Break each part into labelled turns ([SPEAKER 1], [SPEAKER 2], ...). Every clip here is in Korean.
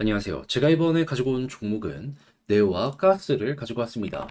[SPEAKER 1] 안녕하세요. 제가 이번에 가지고 온 종목은 네오와 가스를 가지고 왔습니다.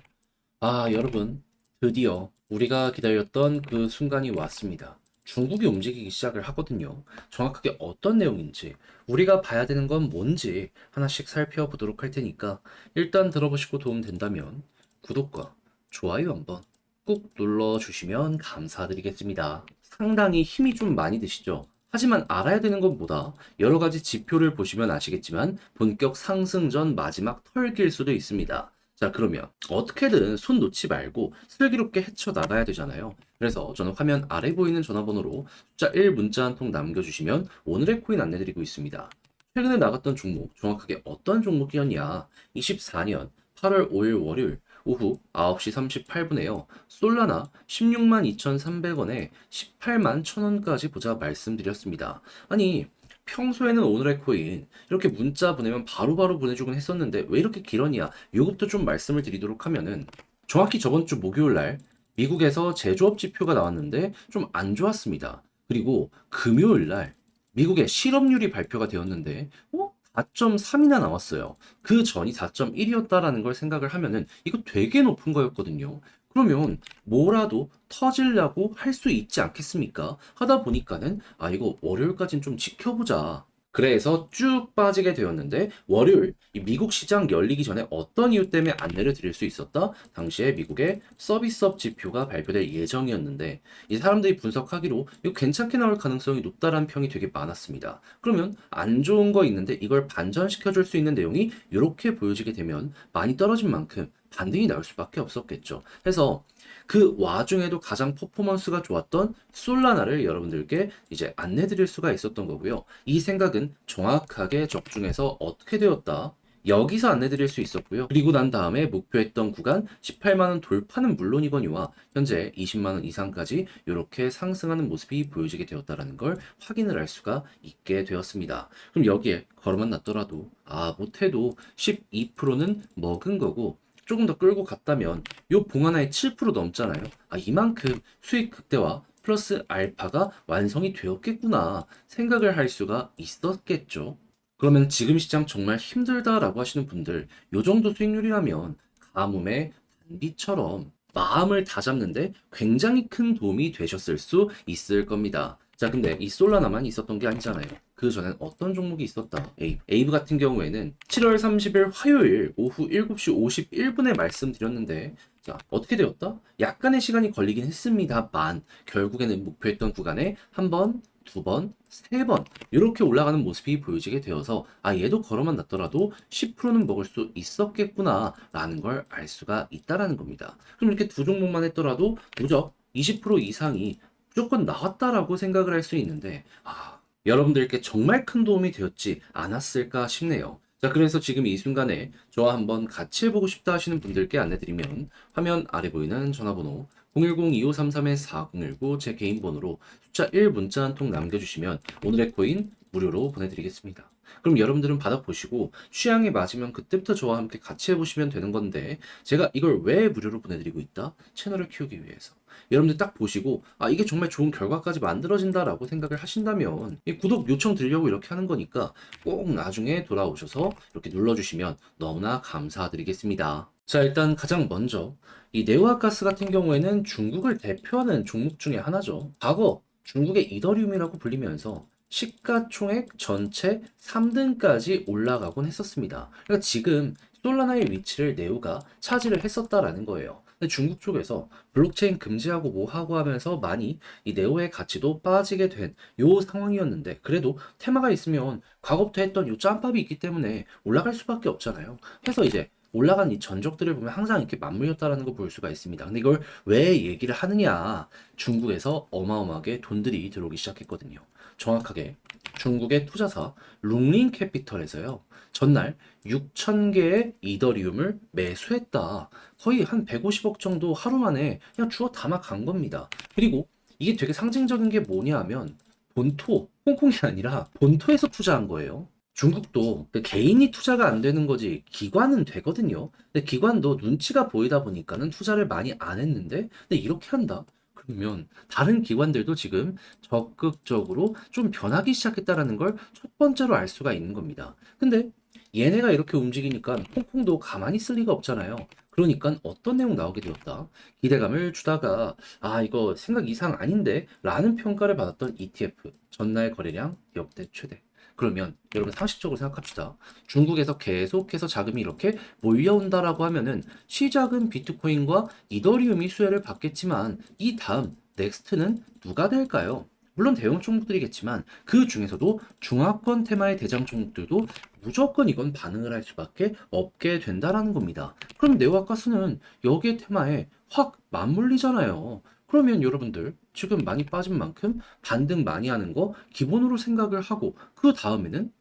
[SPEAKER 1] 아, 여러분, 드디어 우리가 기다렸던 그 순간이 왔습니다. 중국이 움직이기 시작을 하거든요. 정확하게 어떤 내용인지, 우리가 봐야 되는 건 뭔지 하나씩 살펴보도록 할 테니까 일단 들어보시고 도움 된다면 구독과 좋아요 한번 꾹 눌러주시면 감사드리겠습니다. 상당히 힘이 좀 많이 드시죠? 하지만 알아야 되는 건 뭐다? 여러 가지 지표를 보시면 아시겠지만 본격 상승 전 마지막 털길 수도 있습니다. 자, 그러면 어떻게든 손 놓지 말고 슬기롭게 헤쳐나가야 되잖아요. 그래서 저는 화면 아래 보이는 전화번호로 숫자 1 문자 한 통 남겨주시면 오늘의 코인 안내드리고 있습니다. 최근에 나갔던 종목, 정확하게 어떤 종목이었냐? 24년 8월 5일 월요일 오후 9시 38분에요. 솔라나 16만 2,300원에 18만 1,000원까지 보자 말씀드렸습니다. 아니, 평소에는 오늘의 코인 이렇게 문자 보내면 바로 바로 보내주곤 했었는데 왜 이렇게 길었냐? 요것도 좀 말씀을 드리도록 하면은 정확히 저번 주 목요일 날 미국에서 제조업 지표가 나왔는데 좀 안 좋았습니다. 그리고 금요일 날 미국의 실업률이 발표가 되었는데 어? 4.3이나 나왔어요. 그 전이 4.1이었다라는 걸 생각을 하면은 이거 되게 높은 거였거든요. 그러면 뭐라도 터질라고 할 수 있지 않겠습니까? 하다 보니까는 아 이거 월요일까지는 좀 지켜보자. 그래서 쭉 빠지게 되었는데 월요일 이 미국 시장 열리기 전에 어떤 이유 때문에 안내를 드릴 수 있었다? 당시에 미국의 서비스업 지표가 발표될 예정이었는데 이 사람들이 분석하기로 이거 괜찮게 나올 가능성이 높다라는 평이 되게 많았습니다. 그러면 안 좋은 거 있는데 이걸 반전시켜 줄 수 있는 내용이 이렇게 보여지게 되면 많이 떨어진 만큼 반등이 나올 수밖에 없었겠죠. 해서 그 와중에도 가장 퍼포먼스가 좋았던 솔라나를 여러분들께 이제 안내 드릴 수가 있었던 거고요. 이 생각은 정확하게 적중해서 어떻게 되었다. 여기서 안내 드릴 수 있었고요. 그리고 난 다음에 목표했던 구간 18만원 돌파는 물론이거니와 현재 20만원 이상까지 이렇게 상승하는 모습이 보여지게 되었다는 걸 확인을 할 수가 있게 되었습니다. 그럼 여기에 걸어만 놨더라도 아 못해도 12%는 먹은 거고 조금 더 끌고 갔다면 요 봉 하나에 7% 넘잖아요. 아 이만큼 수익 극대화 플러스 알파가 완성이 되었겠구나 생각을 할 수가 있었겠죠. 그러면 지금 시장 정말 힘들다라고 하시는 분들 요 정도 수익률이라면 가뭄의 단비처럼 마음을 다잡는데 굉장히 큰 도움이 되셨을 수 있을 겁니다. 자, 근데 이 솔라나만 있었던 게 아니잖아요. 그 전엔 어떤 종목이 있었다? 에이브. 에이브 같은 경우에는 7월 30일 화요일 오후 7시 51분에 말씀드렸는데, 자, 어떻게 되었다? 약간의 시간이 걸리긴 했습니다만, 결국에는 목표했던 구간에 한 번, 두 번, 세 번, 이렇게 올라가는 모습이 보여지게 되어서, 아, 얘도 걸어만 놨더라도 10%는 먹을 수 있었겠구나, 라는 걸 알 수가 있다라는 겁니다. 그럼 이렇게 두 종목만 했더라도, 무적 20% 이상이 무조건 나왔다라고 생각을 할 수 있는데, 아, 여러분들께 정말 큰 도움이 되었지 않았을까 싶네요. 자, 그래서 지금 이 순간에 저와 한번 같이 해보고 싶다 하시는 분들께 안내드리면 화면 아래 보이는 전화번호 010-2533-4019 제 개인 번호로 숫자 1 문자 한 통 남겨주시면 오늘의 코인 무료로 보내드리겠습니다. 그럼 여러분들은 받아보시고 취향에 맞으면 그때부터 저와 함께 같이 해보시면 되는 건데 제가 이걸 왜 무료로 보내드리고 있다? 채널을 키우기 위해서. 여러분들 딱 보시고 아 이게 정말 좋은 결과까지 만들어진다라고 생각을 하신다면 이 구독 요청 드리려고 이렇게 하는 거니까 꼭 나중에 돌아오셔서 이렇게 눌러주시면 너무나 감사드리겠습니다. 자 일단 가장 먼저 이 네오아가스 같은 경우에는 중국을 대표하는 종목 중에 하나죠. 과거 중국의 이더리움이라고 불리면서 시가총액 전체 3등까지 올라가곤 했었습니다. 그러니까 지금 솔라나의 위치를 네오가 차지를 했었다라는 거예요. 근데 중국 쪽에서 블록체인 금지하고 뭐 하고 하면서 많이 이 네오의 가치도 빠지게 된 요 상황이었는데 그래도 테마가 있으면 과거부터 했던 요 짬밥이 있기 때문에 올라갈 수밖에 없잖아요. 해서 이제 올라간 이 전적들을 보면 항상 이렇게 맞물렸다라는 걸 볼 수가 있습니다. 근데 이걸 왜 얘기를 하느냐? 중국에서 어마어마하게 돈들이 들어오기 시작했거든요. 정확하게 중국의 투자사 룽린 캐피털에서요. 전날 6,000개의 이더리움을 매수했다. 거의 한 150억 정도 하루 만에 그냥 주워 담아 간 겁니다. 그리고 이게 되게 상징적인 게 뭐냐 하면 본토, 홍콩이 아니라 본토에서 투자한 거예요. 중국도 그 개인이 투자가 안 되는 거지 기관은 되거든요. 근데 기관도 눈치가 보이다 보니까는 투자를 많이 안 했는데 근데 이렇게 한다. 그러면 다른 기관들도 지금 적극적으로 좀 변하기 시작했다라는 걸 첫 번째로 알 수가 있는 겁니다. 근데 얘네가 이렇게 움직이니까 홍콩도 가만히 있을 리가 없잖아요. 그러니까 어떤 내용 나오게 되었다. 기대감을 주다가 아 이거 생각 이상 아닌데 라는 평가를 받았던 ETF 전날 거래량 역대 최대. 그러면 여러분 상식적으로 생각합시다. 중국에서 계속해서 자금이 이렇게 몰려온다라고 하면은 시작은 비트코인과 이더리움이 수혜를 받겠지만 이 다음 넥스트는 누가 될까요? 물론 대형 종목들이겠지만 그 중에서도 중화권 테마의 대장 종목들도 무조건 이건 반응을 할 수밖에 없게 된다라는 겁니다. 그럼 네오와 가스는 여기에 테마에 확 맞물리잖아요. 그러면 여러분들 지금 많이 빠진 만큼 반등 많이 하는 거 기본으로 생각을 하고 그 다음에는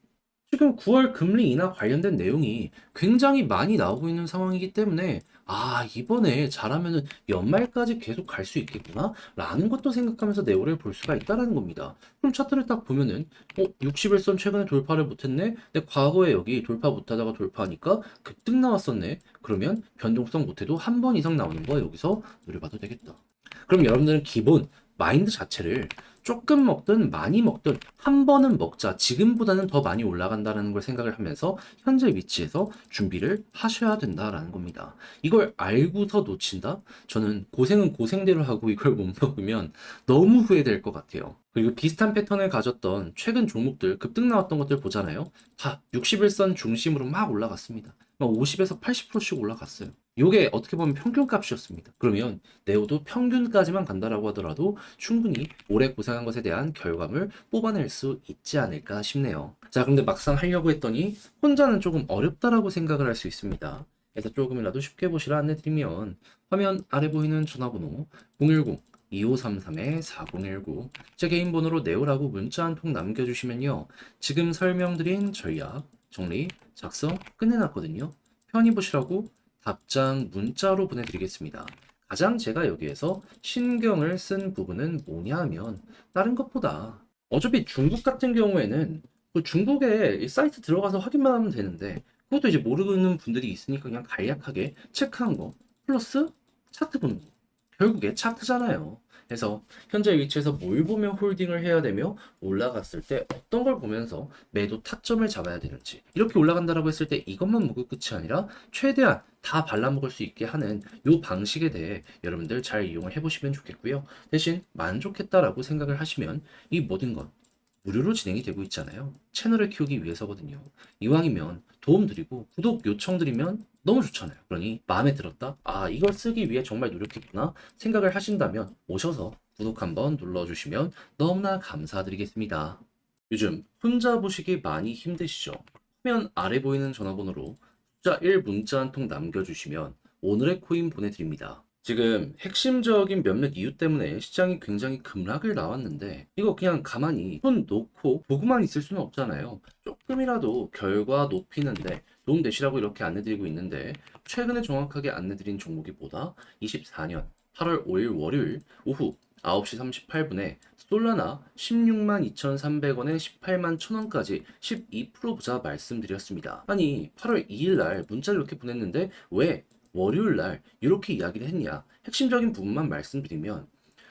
[SPEAKER 1] 지금 9월 금리 인하 관련된 내용이 굉장히 많이 나오고 있는 상황이기 때문에 아, 이번에 잘하면은 연말까지 계속 갈 수 있겠구나 라는 것도 생각하면서 네오를 볼 수가 있다라는 겁니다. 그럼 차트를 딱 보면은 어, 60일선 최근에 돌파를 못했네? 근데 과거에 여기 돌파 못하다가 돌파하니까 급등 나왔었네? 그러면 변동성 못해도 한 번 이상 나오는 거 여기서 노려봐도 되겠다. 그럼 여러분들은 기본 마인드 자체를 조금 먹든 많이 먹든 한 번은 먹자. 지금보다는 더 많이 올라간다는 걸 생각을 하면서 현재 위치에서 준비를 하셔야 된다라는 겁니다. 이걸 알고서 놓친다? 저는 고생은 고생대로 하고 이걸 못 먹으면 너무 후회될 것 같아요. 그리고 비슷한 패턴을 가졌던 최근 종목들 급등 나왔던 것들 보잖아요. 다 61선 중심으로 막 올라갔습니다. 막 50에서 80%씩 올라갔어요. 이게 어떻게 보면 평균 값이었습니다. 그러면 네오도 평균까지만 간다라고 하더라도 충분히 오래 고생한 것에 대한 결과물 뽑아낼 수 있지 않을까 싶네요. 자, 근데 막상 하려고 했더니 혼자는 조금 어렵다라고 생각을 할 수 있습니다. 그래서 조금이라도 쉽게 보시라 안내드리면 화면 아래 보이는 전화번호 010 2533-4019 제 개인 번호로 네오라고 문자 한 통 남겨주시면요. 지금 설명드린 전략, 정리, 작성 끝내놨거든요. 편히 보시라고 답장 문자로 보내드리겠습니다. 가장 제가 여기에서 신경을 쓴 부분은 뭐냐 하면 다른 것보다 어차피 중국 같은 경우에는 그 중국에 이 사이트 들어가서 확인만 하면 되는데 그것도 이제 모르는 분들이 있으니까 그냥 간략하게 체크한 거 플러스 차트 보는 거 결국에 차트잖아요. 그래서 현재 위치에서 뭘 보면 홀딩을 해야 되며 올라갔을 때 어떤 걸 보면서 매도 타점을 잡아야 되는지 이렇게 올라간다라고 했을 때 이것만 먹을 끝이 아니라 최대한 다 발라먹을 수 있게 하는 이 방식에 대해 여러분들 잘 이용을 해보시면 좋겠고요. 대신 만족했다라고 생각을 하시면 이 모든 건 무료로 진행이 되고 있잖아요. 채널을 키우기 위해서거든요. 이왕이면 도움 드리고 구독 요청 드리면 너무 좋잖아요. 그러니 마음에 들었다? 아, 이걸 쓰기 위해 정말 노력했구나 생각을 하신다면 오셔서 구독 한번 눌러주시면 너무나 감사드리겠습니다. 요즘 혼자 보시기 많이 힘드시죠? 화면 아래 보이는 전화번호로 숫자 1 문자 한 통 남겨주시면 오늘의 코인 보내드립니다. 지금 핵심적인 몇몇 이유 때문에 시장이 굉장히 급락을 나왔는데 이거 그냥 가만히 손 놓고 보고만 있을 수는 없잖아요. 조금이라도 결과 높이는데 도움 되시라고 이렇게 안내드리고 있는데 최근에 정확하게 안내드린 종목이 뭐다? 24년 8월 5일 월요일 오후 9시 38분에 솔라나 16만 2,300원에 18만 1,000원까지 12% 보자 말씀드렸습니다. 아니 8월 2일 날 문자를 이렇게 보냈는데 왜 월요일 날 이렇게 이야기를 했냐? 핵심적인 부분만 말씀드리면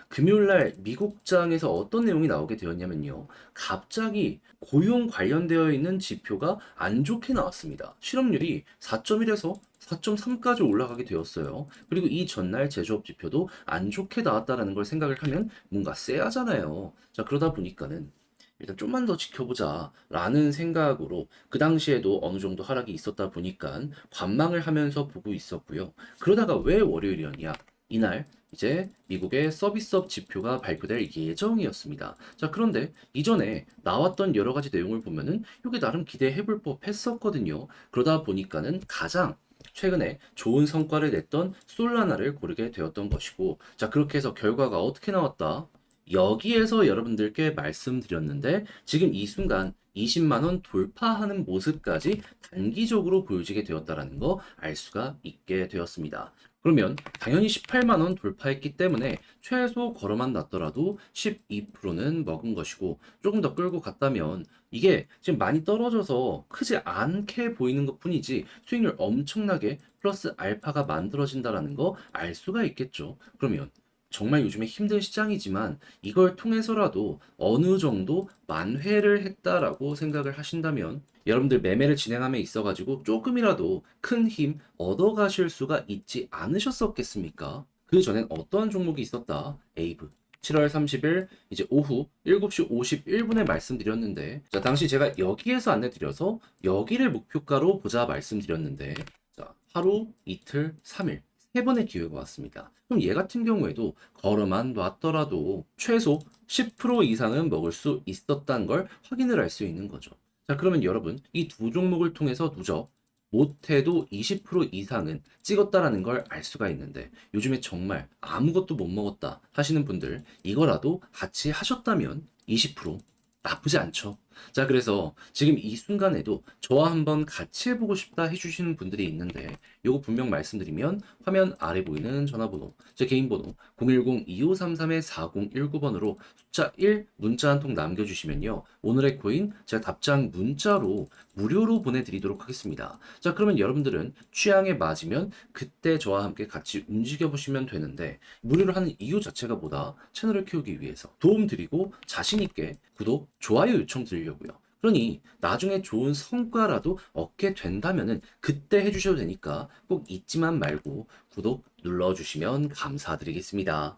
[SPEAKER 1] 금요일 날 미국장에서 어떤 내용이 나오게 되었냐면요. 갑자기 고용 관련되어 있는 지표가 안 좋게 나왔습니다. 실업률이 4.1에서 4.3까지 올라가게 되었어요. 그리고 이 전날 제조업 지표도 안 좋게 나왔다라는 걸 생각을 하면 뭔가 쎄하잖아요. 자, 그러다 보니까는 일단 좀만 더 지켜보자 라는 생각으로 그 당시에도 어느 정도 하락이 있었다 보니까 관망을 하면서 보고 있었고요. 그러다가 왜 월요일이었냐? 이날 이제 미국의 서비스업 지표가 발표될 예정이었습니다. 자, 그런데 이전에 나왔던 여러 가지 내용을 보면은 이게 나름 기대해 볼 법 했었거든요. 그러다 보니까는 가장 최근에 좋은 성과를 냈던 솔라나를 고르게 되었던 것이고, 자, 그렇게 해서 결과가 어떻게 나왔다? 여기에서 여러분들께 말씀드렸는데, 지금 이 순간 20만원 돌파하는 모습까지 단기적으로 보여지게 되었다라는 거 알 수가 있게 되었습니다. 그러면 당연히 18만 원 돌파했기 때문에 최소 걸어만 놨더라도 12%는 먹은 것이고 조금 더 끌고 갔다면 이게 지금 많이 떨어져서 크지 않게 보이는 것 뿐이지 수익률 엄청나게 플러스 알파가 만들어진다라는 거 알 수가 있겠죠. 그러면 정말 요즘에 힘든 시장이지만 이걸 통해서라도 어느 정도 만회를 했다라고 생각을 하신다면 여러분들 매매를 진행함에 있어 가지고 조금이라도 큰 힘 얻어 가실 수가 있지 않으셨었겠습니까? 그 전엔 어떠한 종목이 있었다? 에이브. 7월 30일 이제 오후 7시 51분에 말씀드렸는데 자 당시 제가 여기에서 안내드려서 여기를 목표가로 보자 말씀드렸는데 자 하루 이틀 3일 세 번의 기회가 왔습니다. 그럼 얘 같은 경우에도 걸어만 놨더라도 최소 10% 이상은 먹을 수 있었다는 걸 확인을 할 수 있는 거죠. 자 그러면 여러분 이 두 종목을 통해서 누적 못해도 20% 이상은 찍었다라는 걸 알 수가 있는데 요즘에 정말 아무것도 못 먹었다 하시는 분들 이거라도 같이 하셨다면 20% 나쁘지 않죠. 자, 그래서 지금 이 순간에도 저와 한번 같이 해보고 싶다 해주시는 분들이 있는데 요거 분명 말씀드리면 화면 아래 보이는 전화번호, 제 개인 번호 010-2533-4019번으로 숫자 1 문자 한 통 남겨주시면요. 오늘의 코인 제가 답장 문자로 무료로 보내드리도록 하겠습니다. 자, 그러면 여러분들은 취향에 맞으면 그때 저와 함께 같이 움직여 보시면 되는데 무료로 하는 이유 자체가 뭐다? 채널을 키우기 위해서 도움 드리고 자신 있게 구독, 좋아요 요청 드리 려고요. 그러니 나중에 좋은 성과라도 얻게 된다면은 그때 해주셔도 되니까 꼭 잊지만 말고 구독 눌러주시면 감사드리겠습니다.